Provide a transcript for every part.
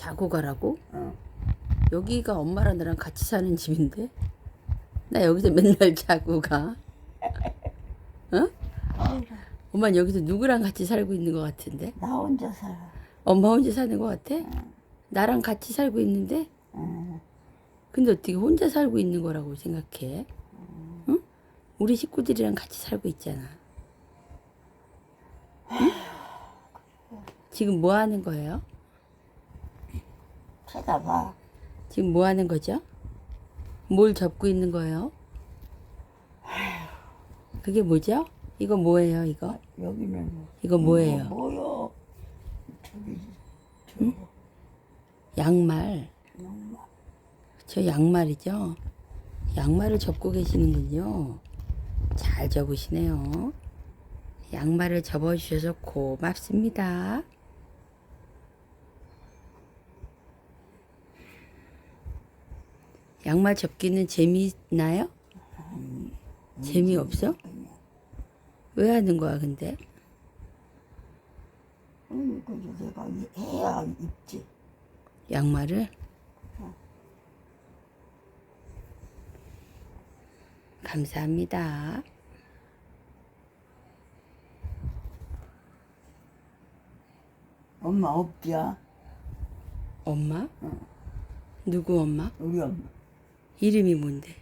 자고 가라고? 어. 여기가 엄마랑 나랑 같이 사는 집인데? 나 여기서 맨날 자고 가. 어? 엄마 여기서 누구랑 같이 살고 있는 것 같은데? 나 혼자 살아. 엄마 혼자 사는 것 같아? 나랑 같이 살고 있는데? 어. 근데 어떻게 혼자 살고 있는 거라고 생각해? 응? 우리 식구들이랑 같이 살고 있잖아. 응? 지금 뭐 하는 거예요? 쳐다봐. 지금 뭐 하는 거죠? 뭘 접고 있는 거예요? 그게 뭐죠? 이거 뭐예요, 이거? 여기는 이거 뭐예요? 뭐요? 저기 저거 양말. 양말. 저 양말이죠? 양말을 접고 계시는군요. 잘 접으시네요. 양말을 접어주셔서 고맙습니다. 양말 접기는 재미있나요? 재미없어? 왜 하는 거야, 근데? 음, 그래서 내가 이- 해야 입지. 양말을? 감사합니다. 엄마 없지야. 엄마? 누구 엄마? 우리 엄마. 이름이 뭔데?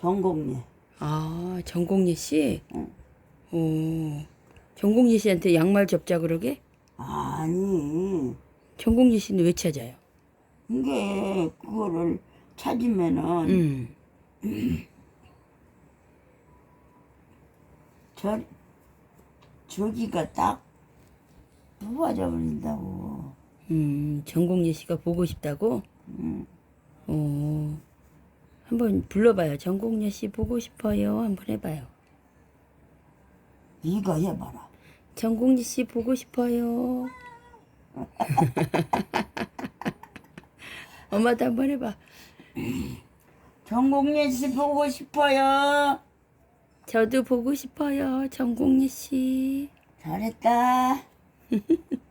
전공예. 아, 정공예 씨? 응. 오, 정공예 씨한테 양말 접자 그러게? 아니, 정공예 씨는 왜 찾아요? 이게 그거를 찾으면은 음, 저 저기가 딱 부어져 버린다고. 음, 정공예 씨가 보고 싶다고? 음. 오, 한번 불러봐요. 정공예 씨 보고 싶어요. 한번 해봐요. 네가 해봐라. 정공예 씨 보고 싶어요. 엄마도 한번 해봐. 전공예 씨 보고 싶어요. 저도 보고 싶어요. 정공예 씨. 잘했다.